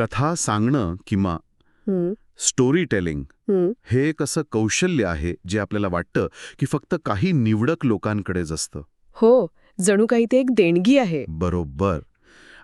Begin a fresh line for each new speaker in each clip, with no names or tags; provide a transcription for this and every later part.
कथा सांगणं किंवा स्टोरी टेलिंग
हं.
हे एक असं कौशल्य आहे जे आपल्याला वाटतं की फक्त काही निवडक लोकांकडेच असतं.
हो जणू काही ते एक देणगी आहे.
बरोबर.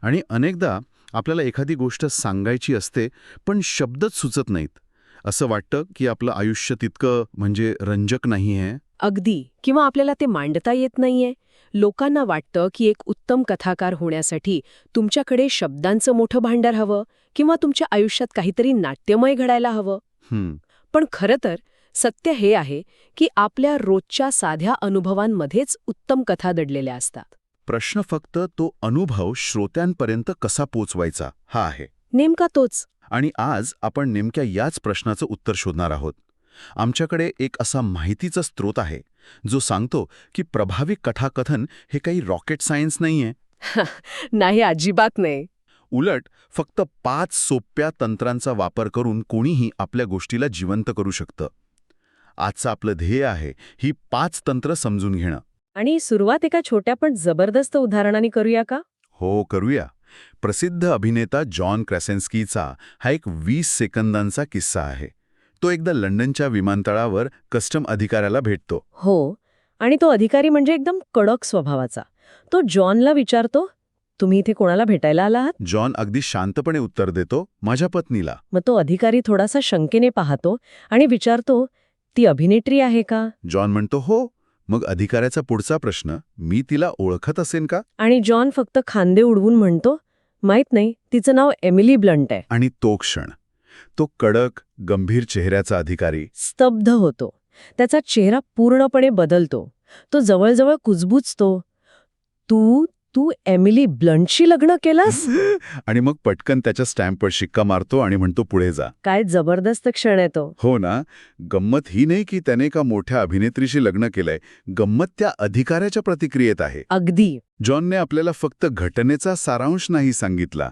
आणि अनेकदा आपल्याला एखादी गोष्ट सांगायची असते पण शब्दच सुचत नाहीत. असं वाटतं की आपलं आयुष्य तितकं म्हणजे रंजक नाही आहे?
अगदी. किंवा आपल्याला ते मांडता येत नाहीये. लोकांना वाटतं की एक उत्तम कथाकार होण्यासाठी तुमच्याकडे शब्दांचं मोठं भांडार हवं किंवा तुमच्या आयुष्यात काहीतरी नाट्यमय घडायला हवं. पण खरं तर सत्य हे आहे की आपल्या रोजच्या साध्या अनुभवांमध्येच उत्तम कथा दडलेल्या असतात.
प्रश्न फक्त तो अनुभव श्रोत्यांपर्यंत कसा पोचवायचा हा आहे.
नेमका तोच.
आणि आज आपण नेमक्या याच प्रश्नाचं उत्तर शोधणार आहोत. आमच्याकडे एक असा माहितीचा स्रोत आहे जो सांगतो की प्रभावी कथाकथन हे काही रॉकेट सायन्स नाहीये.
नाही अजिबात नाही.
उलट फक्त पाच सोप्या तंत्रांचा वापर करून कोणीही आपल्या गोष्टीला जिवंत करू शकतं. आजचं आपलं ध्येय आहे ही पाच तंत्र समजून घेणं.
आणि सुरुवात एका छोट्या पण जबरदस्त उदाहरणाने करूया का?
हो करूया. प्रसिद्ध अभिनेता जॉन क्रॅसेन्स्कीचा हा एक वीस सेकंदांचा किस्सा आहे. तो एकदा लंडनच्या विमानतळावर कस्टम अधिकाऱ्याला भेटतो.
हो आणि तो अधिकारी म्हणजे एकदम कडक स्वभावाचा. तो जॉनला विचारतो तुम्ही इथे कोणाला भेटायला आला आहात?
जॉन अगदी शांतपणे उत्तर देतो माझ्या पत्नीला.
मग तो अधिकारी थोडासा शंकेने पाहतो आणि विचारतो ती अभिनेत्री आहे का?
जॉन म्हणतो हो. मग अधिकाऱ्याचा पुढचा प्रश्न मी तिला ओळखत असेन का?
आणि जॉन फक्त खांदे उडवून म्हणतो माहीत नाही तिचं नाव एमिली ब्लंट आहे.
आणि तो क्षण. तो कडक गंभीर चेहऱ्याचा अधिकारी.
स्तब्ध होतो. त्याचा चेहरा पूर्णपणे बदलतो. तो जवळजवळ कुजबुजतो. तू तू एमिली ब्लंटशी लग्न केलंस?
आणि मग पटकन त्याच्या स्टॅम्पवर शिक्का मारतो आणि म्हणतो पुढे जा.
काय जबरदस्त क्षण आहे तो.
हो ना. गंमत ही नाही की त्याने एका मोठ्या अभिनेत्रीशी लग्न केलंय. गंमत त्या अधिकाऱ्याच्या प्रतिक्रियेत आहे.
अगदी.
जॉनने आपल्याला फक्त घटनेचा सारांश नाही सांगितला.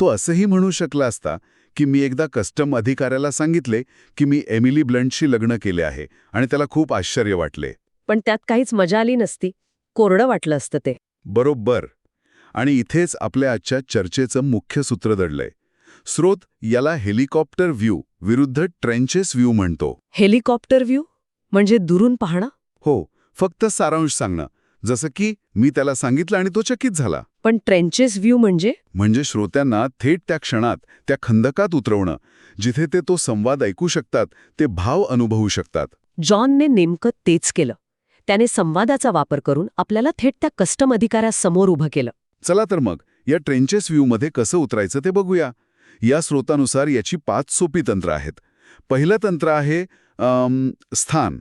तो असंही म्हणू शकला असता की मी एकदा कस्टम अधिकाऱ्याला सांगितले की मी एमिली ब्लंटशी लग्न केले आहे आणि त्याला खूप आश्चर्य वाटले.
पण त्यात काहीच मजा आली नसती. कोरडं वाटलं असतं ते.
बरोबर. आणि इथेच आपल्या आजच्या चर्चेचं मुख्य सूत्र दडलंय. स्रोत याला हेलिकॉप्टर व्ह्यू विरुद्ध ट्रेंचेस व्ह्यू म्हणतो.
Helicopter view? म्हणजे दुरून पाहणं?
हो फक्त सारांश सांगणं. जसं की मी त्याला सांगितलं आणि तो चकित झाला.
पण ट्रेंचेस व्ह्यू म्हणजे?
म्हणजे श्रोत्यांना थेट त्या क्षणात त्या खंदकात उतरवणं जिथे ते तो संवाद ऐकू शकतात ते भाव अनुभवू शकतात.
जॉनने नेमकं तेच केलं. त्याने संवादाचा वापर करून आपल्याला थेट त्या कस्टम अधिकाऱ्यासमोर उभं केलं.
चला तर मग या ट्रेंचेस व्ह्यूमध्ये कसं उतरायचं ते बघूया. या स्रोतानुसार याची पाच सोपी तंत्र आहेत. पहिलं तंत्र आहे स्थान.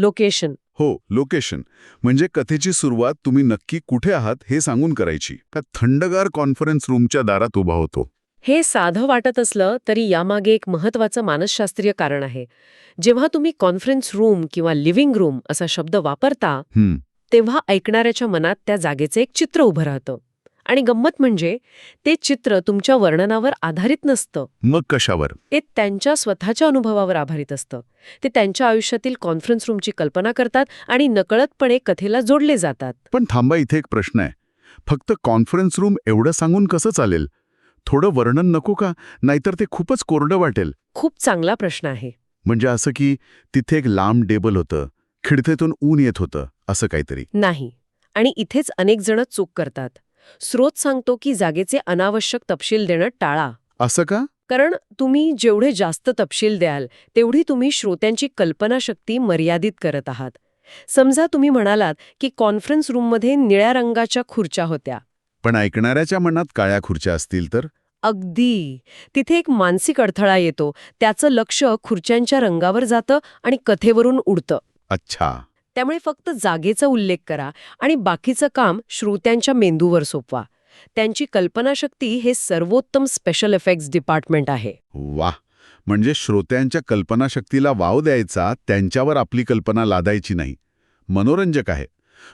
लोकेशन
हो लोकेशन म्हणजे कथेची सुरुवात तुम्ही नक्की कुठे आहात हे सांगून करायची. का थंडगार कॉन्फरन्स रूमच्या दारात उभा होतो?
हे साधं वाटत असलं तरी यामागे एक महत्वाचं मानसशास्त्रीय कारण आहे. जेव्हा तुम्ही कॉन्फरन्स रूम किंवा लिव्हिंग रूम असा शब्द वापरता तेव्हा ऐकणाऱ्याच्या मनात त्या जागेचं एक चित्र उभं राहतं. आणि गंमत म्हणजे ते चित्र तुमच्या वर्णनावर आधारित नसतं.
मग कशावर?
ते त्यांच्या स्वतःच्या अनुभवावर आधारित असतं. ते त्यांच्या आयुष्यातील कॉन्फरन्स रूमची कल्पना करतात आणि नकळतपणे कथेला जोडले जातात.
पण थांबा इथे एक प्रश्न आहे. फक्त कॉन्फरन्स रूम एवढं सांगून कसं चालेल? थोडं वर्णन नको का? नाहीतर ते खूपच कोरडं वाटेल.
खूप चांगला प्रश्न आहे.
म्हणजे असं की तिथे एक लांब टेबल होतं. खिडकीतून ऊन येत होतं. असं काहीतरी.
नाही. आणि इथेच अनेक जण चूक करतात. स्रोत सांगतो की जागेचे अनावश्यक तपशील देणं टाळा.
असं का?
कारण तुम्ही जेवढे जास्त तपशील द्याल तेवढी तुम्ही श्रोत्यांची कल्पनाशक्ती मर्यादित करत आहात. समजा तुम्ही म्हणालात की कॉन्फरन्स रूममध्ये निळ्या रंगाच्या खुर्च्या होत्या.
पण ऐकणाऱ्याच्या मनात काळ्या खुर्च्या असतील तर?
अगदी. तिथे एक मानसिक अडथळा येतो त्याचं लक्ष खुर्च्यांच्या रंगावर जातं आणि कथेवरून उडतं.
अच्छा.
त्यामुळे फक्त जागेचा उल्लेख करा आणि बाकीचं काम श्रोत्यांच्या मेंदूवर सोपवा. त्यांची कल्पनाशक्ती हे सर्वोत्तम स्पेशल इफेक्ट्स डिपार्टमेंट आहे.
वा म्हणजे श्रोत्यांच्या कल्पनाशक्तीला वाव द्यायचा त्यांच्यावर आपली कल्पना लादायची नाही. मनोरंजक आहे.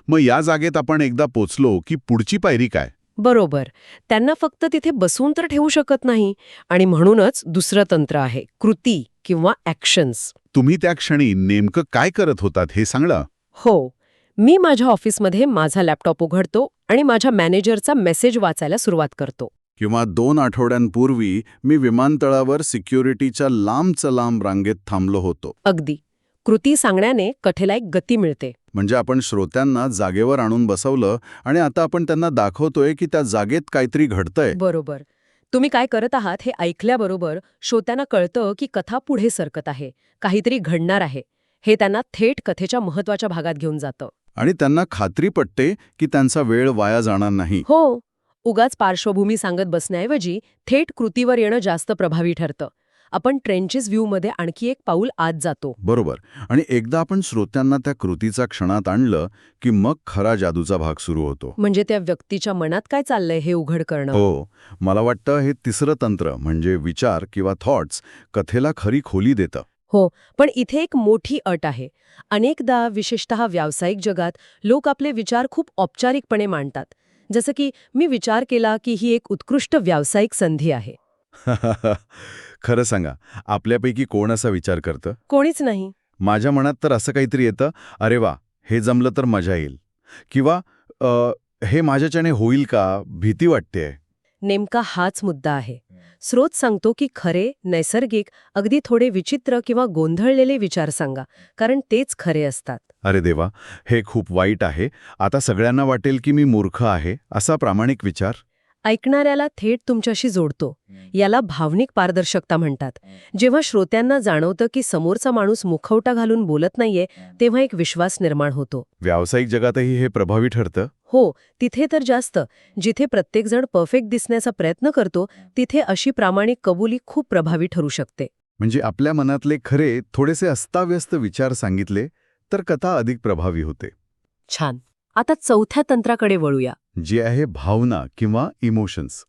मग या जागेत आपण एकदा पोचलो की पुढची पायरी काय?
बरोबर. त्यांना फक्त तिथे बसवून तर ठेवू शकत नाही आणि म्हणूनच दुसरं तंत्र आहे कृती किंवा ॲक्शन्स
तुम्ही त्या क्षणी नेमकं काय करत होतात हे सांगलं
हो मी माझ्या ऑफिसमध्ये माझा लॅपटॉप उघडतो आणि माझ्या मॅनेजरचा मेसेज वाचायला सुरुवात करतो.
किंवा दोन आठवड्यांपूर्वी मी विमानतळावर सिक्युरिटीच्या लांबच लांब रांगेत थांबलो होतो.
अगदी. कृती सांगण्याने कथेला एक गती मिळते.
म्हणजे आपण श्रोत्यांना जागेवर आणून बसवलं आणि आता आपण त्यांना दाखवतोय की त्या जागेत काहीतरी घडतंय.
बरोबर. तुम्ही काय करत आहात हे ऐकल्याबरोबर श्रोत्यांना कळतं की कथा पुढे सरकत आहे. काहीतरी घडणार आहे. हे त्यांना थेट कथेच्या महत्त्वाच्या भागात घेऊन जातं.
आणि त्यांना खात्री पटते की त्यांचा वेळ वाया जाणार नाही.
हो उगाच पार्श्वभूमी सांगत बसण्याऐवजी थेट कृतीवर येणं जास्त प्रभावी ठरतं. आपण ट्रेंचेस व्ह्यूमध्ये आणखी एक पाऊल आत जातो.
बरोबर. आणि एकदा आपण श्रोत्यांना त्या कृतीचा क्षणात आणलं की मग खरा जादूचा भाग सुरू होतो.
म्हणजे त्या व्यक्तीच्या मनात काय चाललंय हे उघड करणं?
हो. मला वाटतं हे तिसरं तंत्र म्हणजे विचार किंवा थॉट्स कथेला खरी खोली देतं.
हो पण इथे एक मोठी अट आहे. अनेकदा विशेषतः व्यावसायिक जगात लोक आपले विचार खूप औपचारिकपणे मांडतात. जसं की मी विचार केला की ही एक उत्कृष्ट व्यावसायिक संधी आहे.
खरं सांगा आपल्यापैकी कोण असा विचार करतं?
कोणीच नाही.
माझ्या मनात तर असं काहीतरी येतं अरे वा हे जमलं तर मजा येईल. किंवा अ, हे माझ्याच्याने होईल का? भीती वाटतेय.
नेमका हाच मुद्दा आहे. स्रोत सांगतो की खरे नैसर्गिक अगदी थोडे विचित्र किंवा गोंधळलेले विचार सांगा कारण तेच खरे असतात.
अरे देवा हे खूप वाईट आहे. आता सगळ्यांना वाटेल की मी मूर्ख आहे असा प्रामाणिक विचार?
ऐकणाऱ्याला थेट तुमच्याशी जोडतो. याला भावनिक पारदर्शकता म्हणतात. जेव्हा श्रोत्यांना जाणवतं की समोरचा माणूस मुखवटा घालून बोलत नाहीये तेव्हा एक विश्वास निर्माण होतो.
व्यावसायिक जगातही हे प्रभावी ठरतं?
हो तिथे तर जास्त. जिथे प्रत्येकजण परफेक्ट दिसण्याचा प्रयत्न करतो तिथे अशी प्रामाणिक कबुली खूप प्रभावी ठरू शकते.
म्हणजे आपल्या मनातले खरे थोडेसे अस्ताव्यस्त विचार सांगितले तर कथा अधिक प्रभावी होते.
छान. आता चौथ्या तंत्राकडे वळूया.
जी आहे भावना किंवा इमोशन्स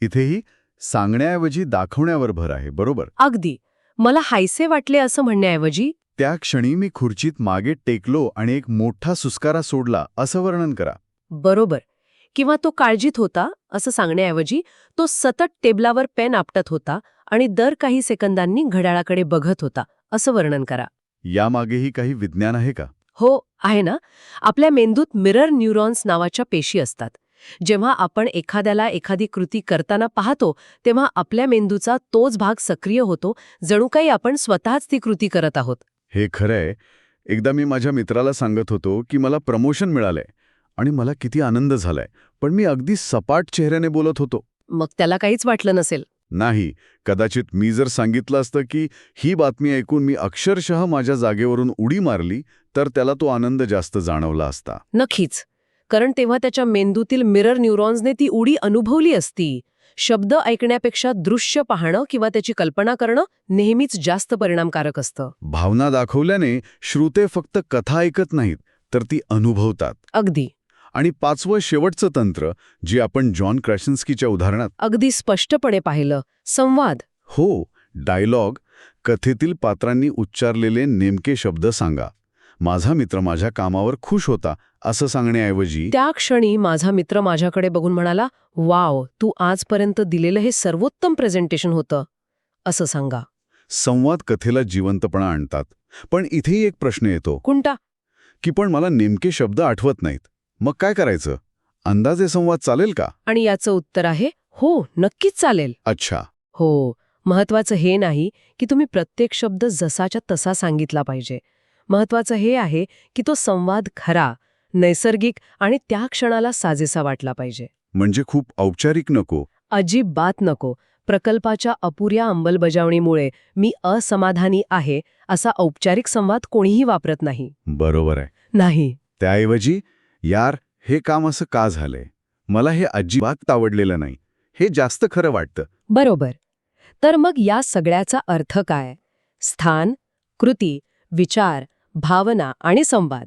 इथेही सांगण्याऐवजी दाखवण्यावर भर आहे बरोबर?
अगदी. मला हायसे वाटले असं म्हणण्याऐवजी.
त्या क्षणी मी खुर्चीत मागे टेकलो आणि एक मोठा सुस्कारा सोडला असं वर्णन करा.
बरोबर. किंवा तो काळजीत होता असं सांगण्याऐवजी तो सतत टेबलावर पेन आपटत होता आणि दर काही सेकंदांनी घड्याळाकडे बघत होता असं वर्णन करा.
यामागेही काही विज्ञान आहे का?
हो आहे ना? आपल्या मेंदूत मिरर न्यूरॉन्स नावाच्या पेशी असतात. जेव्हा आपण एखाद्याला एखादी कृती करताना पाहतो तेव्हा आपल्या मेंदूचा तोच भाग सक्रिय होतो जणू काही आपण स्वतःच ती कृती करत आहोत.
हे खरंय. एकदा मी माझ्या मित्राला सांगत होतो की मला प्रमोशन मिळालंय आणि मला किती आनंद झालाय पण मी अगदी सपाट चेहऱ्याने बोलत होतो.
मग त्याला काहीच वाटलं नसेल.
नाही कदाचित मी जर सांगितलं असतं की ही बातमी ऐकून मी अक्षरशः माझ्या जागेवरून उडी मारली तर त्याला तो आनंद जास्त जाणवला असता.
नक्कीच. कारण तेव्हा त्याच्या मेंदूतील मिरर न्यूरॉन्सने ती उडी अनुभवली असती. शब्द ऐकण्यापेक्षा दृश्य पाहणं किंवा त्याची कल्पना करणं नेहमीच जास्त परिणामकारक असतं.
भावना दाखवल्याने श्रोते फक्त कथा ऐकत नाहीत तर ती अनुभवतात.
अगदी.
आणि पाचवं शेवटचं तंत्र जे आपण जॉन क्रॅशन्स्कीच्या उदाहरणात
अगदी स्पष्टपणे पाहिलं संवाद.
हो डायलॉग कथेतील पात्रांनी उच्चारलेले नेमके शब्द सांगा. माझा मित्र माझ्या कामावर खुश होता असं सांगण्याऐवजी
त्या क्षणी माझा मित्र माझ्याकडे बघून म्हणाला वाव तू आजपर्यंत दिलेलं हे सर्वोत्तम प्रेझेंटेशन होतं. असं सांगा.
संवाद कथेला जिवंतपणा आणतात. पण इथेही एक प्रश्न येतो.
कोणता?
की पण मला नेमके शब्द आठवत नाहीत. मग काय करायचं? अंदाजे संवाद चालेल का?
आणि याचं उत्तर आहे हो नक्कीच चालेल.
अच्छा.
हो महत्वाचं हे नाही की तुम्ही प्रत्येक शब्द जसाच्या तसा सांगितला पाहिजे. महत्वाचं हे आहे की तो संवाद खरा नैसर्गिक आणि त्या क्षणाला साजेसा वाटला पाहिजे.
म्हणजे खूप औपचारिक नको.
अजिबात नको. प्रकल्पाच्या अपुऱ्या अंमलबजावणीमुळे मी असमाधानी आहे असा औपचारिक संवाद कोणीही वापरत नाही.
बरोबर आहे.
नाही.
त्याऐवजी यार हे काम असं का झालंय? मला हे अजिबात आवडलेलं नाही. हे जास्त खरं वाटतं.
बरोबर. तर मग या सगळ्याचा अर्थ काय? स्थान कृती विचार भावना आणि संवाद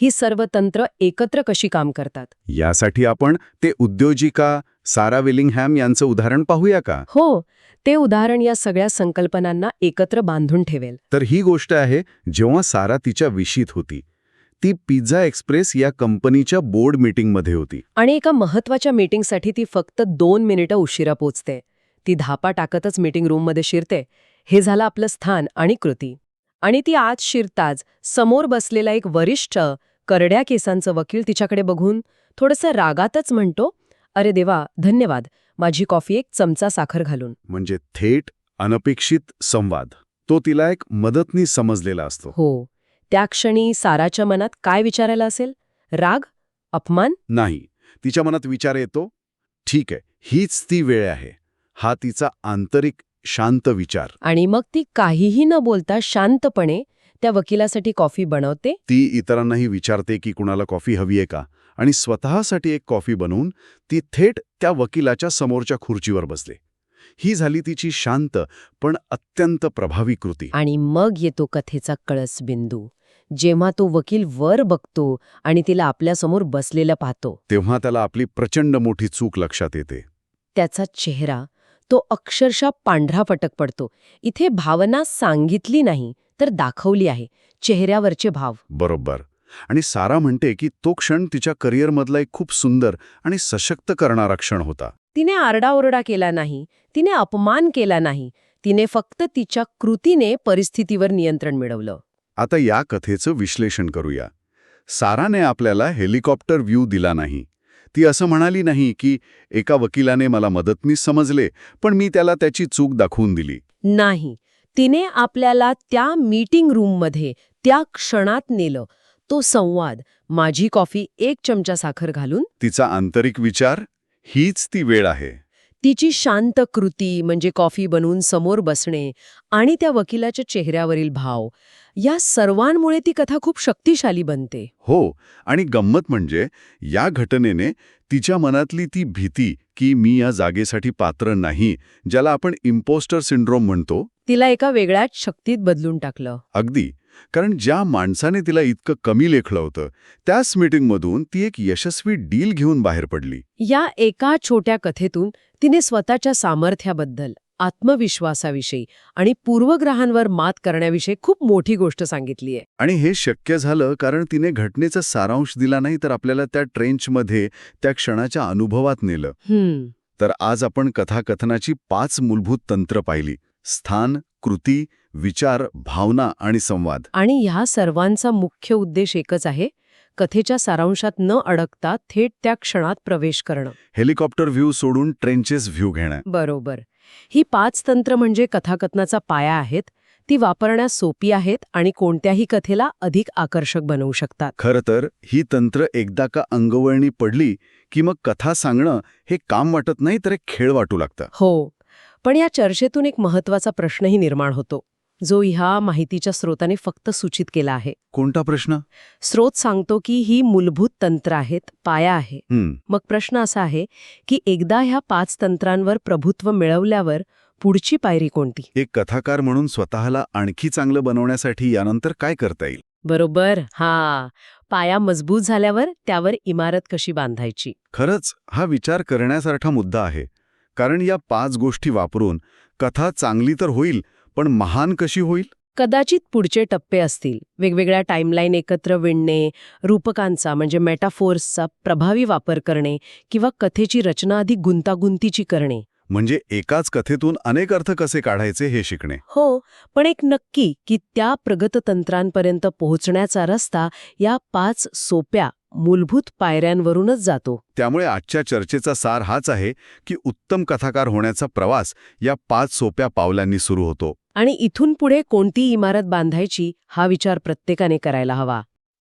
ही सर्व तंत्र एकत्र कशी काम करतात?
यासाठी आपण ते उद्योजिका सारा विलिंगहॅम यांचं उदाहरण पाहूया का?
हो ते उदाहरण या सगळ्या संकल्पनांना एकत्र बांधून ठेवेल.
तर ही गोष्ट आहे जेव्हा सारा तिच्या विशीत होती ती पिझ्झा एक्सप्रेस या कंपनीच्या बोर्ड मीटिंगमध्ये होती.
आणि एका महत्त्वाच्या मीटिंगसाठी ती फक्त दोन मिनिटं उशिरा पोचते. ती धापा टाकतच मीटिंग रूममध्ये शिरते. हे झालं आपलं स्थान आणि कृती. आणि ती आज शिरताच समोर बसलेला एक वरिष्ठ करड्या केसांचं वकील तिच्याकडे बघून थोडंसं रागातच म्हणतो अरे देवा धन्यवाद. माझी कॉफी एक चमचा साखर घालून.
म्हणजे थेट अनपेक्षित संवाद. तो तिला एक मदतनी समजलेला असतो.
हो. त्या क्षणी साराच्या मनात काय विचारायला असेल? राग? अपमान?
नाही. तिच्या मनात विचार येतो ठीक आहे हीच ती वेळ आहे. हा तिचा आंतरिक शांत विचार.
आणि मग ती काहीही न बोलता शांतपणे त्या वकिलासाठी कॉफी बनवते.
ती इतरांनाही विचारते की कुणाला कॉफी हवी आहे का? आणि स्वतःसाठी एक कॉफी बनवून ती थेट त्या वकिलाच्या समोरच्या खुर्चीवर बसले ही झाली तिची शांत पण अत्यंत प्रभावी कृती.
आणि मग येतो कथेचा कळस बिंदू. जेव्हा तो वकील वर बघतो आणि तिला आपल्यासमोर बसलेलं पाहतो.
तेव्हा त्याला आपली प्रचंड मोठी चूक लक्षात येते.
त्याचा चेहरा तो अक्षरशः पांढरा फटक पडतो. इथे भावना सांगितली नाही तर दाखवली आहे. चेहऱ्यावरचे भाव.
बरोबर. आणि सारा म्हणते की तो क्षण तिच्या करिअरमधला एक खूप सुंदर आणि सशक्त करणारा क्षण होता.
तिने आरडाओरडा केला नाही तिने अपमान केला नाही तिने फक्त तिच्या कृतीने परिस्थितीवर नियंत्रण मिळवलं.
आता या कथेचं विश्लेषण करूया. साराने आपल्याला हेलिकॉप्टर व्ह्यू दिला नाही. ती असं म्हणाली नाही की एका वकिलाने मला मदतनीस समजले पण मी त्याला त्याची चूक दाखवून दिली.
नाही. तिने आपल्याला त्या मीटिंग रूममध्ये त्या क्षणात नेलं. तो संवाद माझी कॉफी एक चमचा साखर घालून
तिचा आंतरिक विचार हीच ती वेळ आहे.
तिची शांत कृती म्हणजे कॉफी बनवून समोर बसणे आणि त्या वकिलाच्या चेहऱ्यावरील भाव या सर्वांमुळे ती कथा खूप शक्तिशाली बनते.
हो आणि गंमत म्हणजे या घटनेने तिच्या मनातली ती भीती की मी या जागेसाठी पात्र नाही ज्याला आपण इम्पोस्टर सिंड्रोम म्हणतो?
तिला एका वेगळ्याच शक्तीत बदलून टाकलं.
अगदी. कारण ज्या माणसाने तिला इतकं कमी लेखलं होतं त्याच मीटिंगमधून ती एक यशस्वी डील घेऊन बाहेर पडली.
या एका छोट्या कथेतून तिने स्वतःच्या सामर्थ्याबद्दल आत्मविश्वासाविषयी आणि पूर्वग्रहांवर मात करण्याविषयी खूप मोठी गोष्ट सांगितली आहे.
आणि हे शक्य झालं कारण तिने घटनेचा सारांश दिला नाही तर आपल्याला त्या ट्रेंचमध्ये त्या क्षणाच्या अनुभवात नेलं. तर आज आपण कथाकथनाची पाच मूलभूत तंत्र पाहिली. स्थान कृती विचार भावना आणि संवाद.
आणि ह्या सर्वांचा मुख्य उद्देश एकच आहे कथेच्या सारांशात न अडकता थेट त्या क्षणात प्रवेश करणं.
हेलिकॉप्टर व्ह्यू सोडून ट्रेंचेस व्ह्यू घेणं.
बरोबर. ही पाच तंत्र म्हणजे कथाकथनाचा पाया आहेत ती वापरण्यास सोपी आहेत आणि कोणत्याही कथेला अधिक आकर्षक बनवू शकतात.
खरं तर ही तंत्र एकदा का अंगवळणी पडली की मग कथा सांगणं हे काम वाटत नाही तर एक खेळ वाटू लागतं.
हो पण या चर्चेतून एक महत्त्वाचा प्रश्नही निर्माण होतो. जो ह्या माहितीच्या स्रोताने फक्त सूचित केला आहे.
कोणता प्रश्न?
स्रोत सांगतो की ही मूलभूत तंत्र आहेत पाया आहे. मग प्रश्न असा आहे की एकदा ह्या पाच तंत्रांवर प्रभुत्व मिळवल्यावर पुढची पायरी कोणती?
एक कथाकार म्हणून स्वतःला आणखी चांगलं बनवण्यासाठी यानंतर काय करता येईल?
बरोबर हा. पाया मजबूत झाल्यावर त्यावर इमारत कशी बांधायची?
खरंच हा विचार करण्यासारखा मुद्दा आहे. कारण या पाच गोष्टी वापरून कथा चांगली तर होईल पण महान कशी होईल?
कदाचित पुढचे टप्पे असतील. वेगवेगळ्या टाईमलाईन एकत्र विणणे रूपकांचा म्हणजे मेटाफोर्सचा प्रभावी वापर करणे किंवा कथेची रचना अधिक गुंतागुंतीची करणे.
म्हणजे एकाच कथेतून अनेक अर्थ कसे काढायचे हे शिकणे.
हो पण एक नक्की की त्या प्रगत तंत्रांपर्यंत पोहोचण्याचा रस्ता या पाच सोप्या मूलभूत पायऱ्यांवरूनच जातो.
त्यामुळे आजच्या चर्चेचा सार हाच आहे की उत्तम कथाकार होण्याचा प्रवास या पाच सोप्या पावलांनी सुरू होतो.
आणि इथून पुढे कोणती इमारत बांधायची हा विचार प्रत्येकाने करायला हवा.